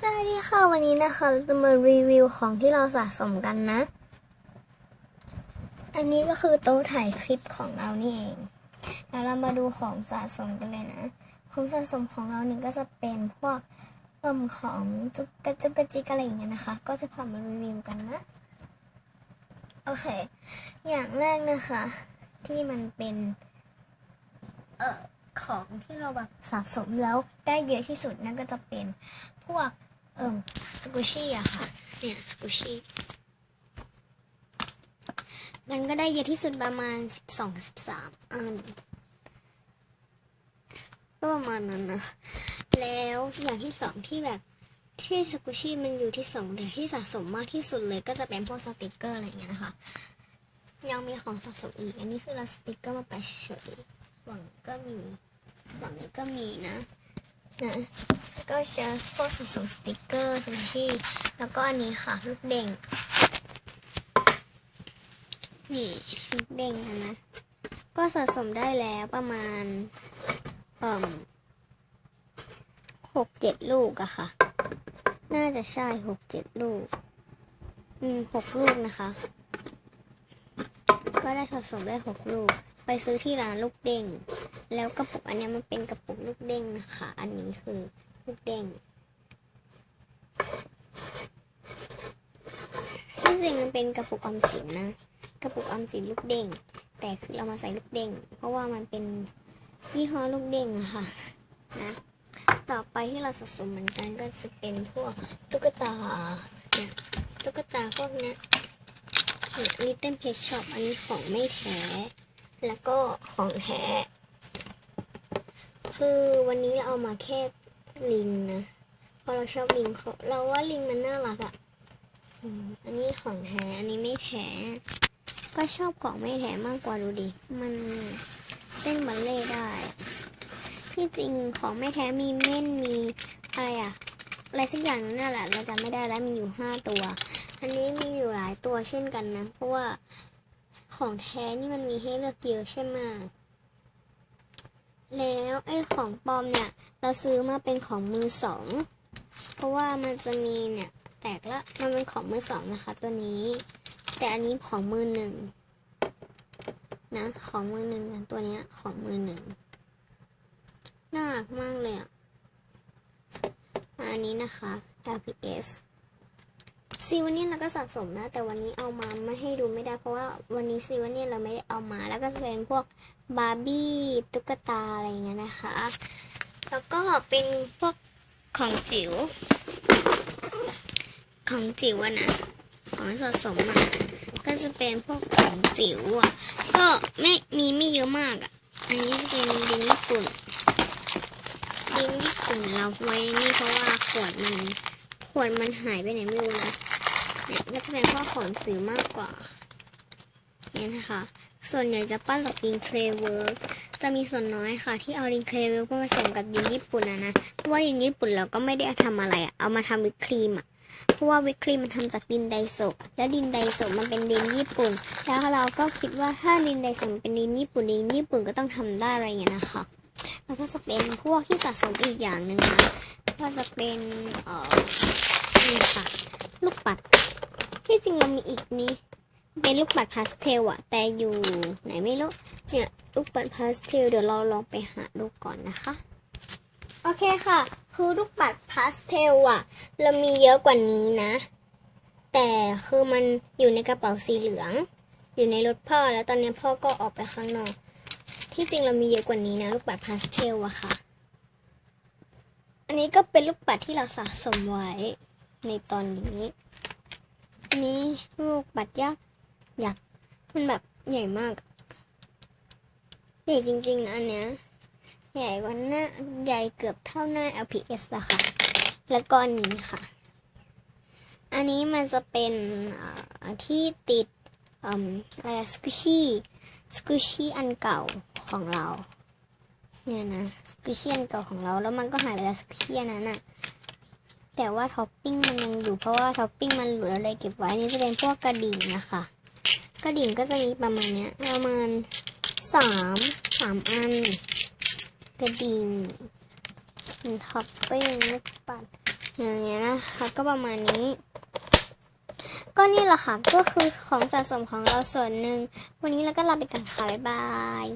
สวัสดีค่ะวันนี้นะคะเราจะมารีวิวของที่เราสะสมกันนะ อันนี้ก็คือโต๊ะถ่ายคลิปของเรานี่เองแล้วเรามาดูของสะสมกันเลยนะ ของสะสมของเราเนี่ยก็จะเป็นพวกเอิ่มของจุกกระจุกกระจิกอะไรอย่างเงี้ยนะคะ ก็จะพามารีวิวกันนะ โอเค อย่างแรกนะคะ ที่มันเป็น เอ่อของที่เราแบบสะสมแล้วได้เยอะที่สุดนั่นก็จะเป็นพวก เอิ่มสกูชี่อะค่ะ เนี่ยสกูชี่มันก็ได้เยอะที่สุดประมาณสิบสองสิบสามอันก็ประมาณนั้นนะแล้วอย่างที่สองที่แบบที่สกูชี่มันอยู่ที่สองแต่ที่สะสมมากที่สุดเลยก็จะเป็นพวกสติกเกอร์อะไรอย่างเงี้ยนะคะยังมีของสะสมอีก อันนี้คือเราสติกเกอร์มาแปะเฉยหวังก็มีหวังนี้ก็มีนะนะ ก็จะพวกสะสมสติกเกอร์สกูชี่แล้วก็อันนี้ค่ะลูกเด้งนี่ลูกเด้งนะก็สะสมได้แล้วประมาณเอ่มหกเจ็ดลูกอะค่ะ น่าจะใช่หกเจ็ดลูก อืมหกลูกนะคะ ก็ได้สะสมได้หกลูก ไปซื้อที่ร้านลูกเด้ง แล้วกระปุกอันนี้มันเป็นกระปุกลูกเด้งนะคะ อันนี้คือ ลูกเด้งที่จริงมันเป็นกระปุกออมสินนะ กระปุกออมสินลูกเด้ง แต่คือเรามาใส่ลูกเด้ง เพราะว่ามันเป็นยี่ห้อลูกเด้งอะค่ะ นะ ต่อไปที่เราสะสมเหมือนกันก็จะเป็นพวกตุ๊กตาเนี่ยตุ๊กตาพวกนี้ยเนี่ยลิตเติ้ลเพชช็อปอันนี้ของไม่แท้ แล้วก็ของแท้ คือวันนี้เราเอามาแค่ ลิงนะ เพราะเราชอบลิงเขาเราว่าลิงมันน่ารักอะ่ะอันนี้ของแท้ อันนี้ไม่แท้ ก็ชอบของไม่แท้มากกว่าดูดิ มันเต้นบัลเล่ได้ ที่จริงของไม่แท้มีเม่นมีอะไรอะอะไรสักอย่างนึงนั่นแหละ เราจำไม่ได้แล้วมีอยู่ห้าตัว อันนี้มีอยู่หลายตัวเช่นกันนะ เพราะว่าของแท้นี่มันมีให้เลือกเยอะใช่ไหม แล้วไอ้ของปลอมเนี่ย เราซื้อมาเป็นของมือสอง เพราะว่ามันจะมีเนี่ย แตกละมันเป็นของมือสองนะคะ ตัวนี้ แต่อันนี้ของมือหนึ่งนะ ของมือหนึ่งตัวเนี้ยของมือหนึ่งน่ารักมากเลยอะอันนี้นะคะ LPS ซีวันนี้เราก็สะสมนะ แต่วันนี้เอามาไม่ให้ดูไม่ได้เพราะว่าวันนี้ซีวันนี้เราไม่ได้เอามา แล้วก็จะเป็นพวกบาร์บี้ตุ๊กตาอะไรเงี้ยนะคะ แล้วก็เป็นพวกของจิ๋วของจิ๋วนะของสะสมอะก็จะเป็นพวกของจิ๋วอะก็ไม่มีไม่เยอะมากอะอันนี้จะเป็นดินญี่ปุ่นดินญี่ปุ่นเราไว้นี่เพราะว่าขวดมันขวดมันหายไปไหนไม่รู้นะ เนี่ยก็จะเป็นพวกของจิ๋วมากกว่าเนี่ยนะคะ ส่วนใหญ่จะปั้นจากดินเคลเวิร์กจะมีส่วนน้อยค่ะ ที่เอาดินเคลเวิร์กมาผสมกับดินญี่ปุ่นนะนะเพราะว่าดินญี่ปุ่นเราก็ไม่ได้เอาทำอะไรอะเอามาทำวิปครีมอะเพราะว่าวิปครีมมันทำจากดินไดโซะแล้วดินไดโซะมันเป็นดินญี่ปุ่น แล้วเราก็คิดว่าถ้าดินไดโซะเป็นดินญี่ปุ่นดินญี่ปุ่นก็ต้องทำได้อะไรอย่างเงี้ยนะคะแล้วก็จะเป็นพวกที่สะสมอีกอย่างหนึ่งนะก็จะเป็นเอ่อนี่ค่ะลูกปัด ที่จริงเรามีอีกนี้ เป็นลูกปัดพาสเทลอะแต่อยู่ไหนไม่รู้ เนี่ยลูกปัดพาสเทลเดี๋ยวเราลองไปหาดูก่อนนะคะ โอเคค่ะ คือลูกปัดพาสเทลอะเรามีเยอะกว่านี้นะ แต่คือมันอยู่ในกระเป๋าสีเหลือง อยู่ในรถพ่อแล้วตอนนี้พ่อก็ออกไปข้างนอก ที่จริงเรามีเยอะกว่านี้นะ ลูกปัดพาสเทลอะค่ะอันนี้ก็เป็นลูกปัดที่เราสะสมไว้ในตอนนี้ อันนี้ลูกปัดยักษ์ยักษ์มันแบบใหญ่มากใหญ่จริงๆนะอันเนี้ยใหญ่กว่าหน้าใหญ่เกือบเท่าหน้า LPS อะค่ะ แล้วก็อันนี้ค่ะ อันนี้มันจะเป็นที่ติดอะไรสกูชี่สกูชี่อันเก่าของเรา เนี่ยนะสกูชี่อันเก่าของเราแล้วมันก็หายไปแล้วสกูชี่อันนั้นอะ แต่ว่าท็อปปิ้งมันยังอยู่เพราะว่าท็อปปิ้งมันหลืออะไรเก็บไว้นี่จะเป็นพวกกระดิ่งนะคะ กระดิ่งก็จะมีประมาณเนี้ยประมาณสามสามอัน กระดิ่งท็อปปิ้งลูกปัดอย่างเงี้ยนะคะก็ประมาณนี้ ก็นี่แหละค่ะก็คือของสะสมของเราส่วนหนึ่งวันนี้เราก็ลาไปกันค่ะบ๊ายบาย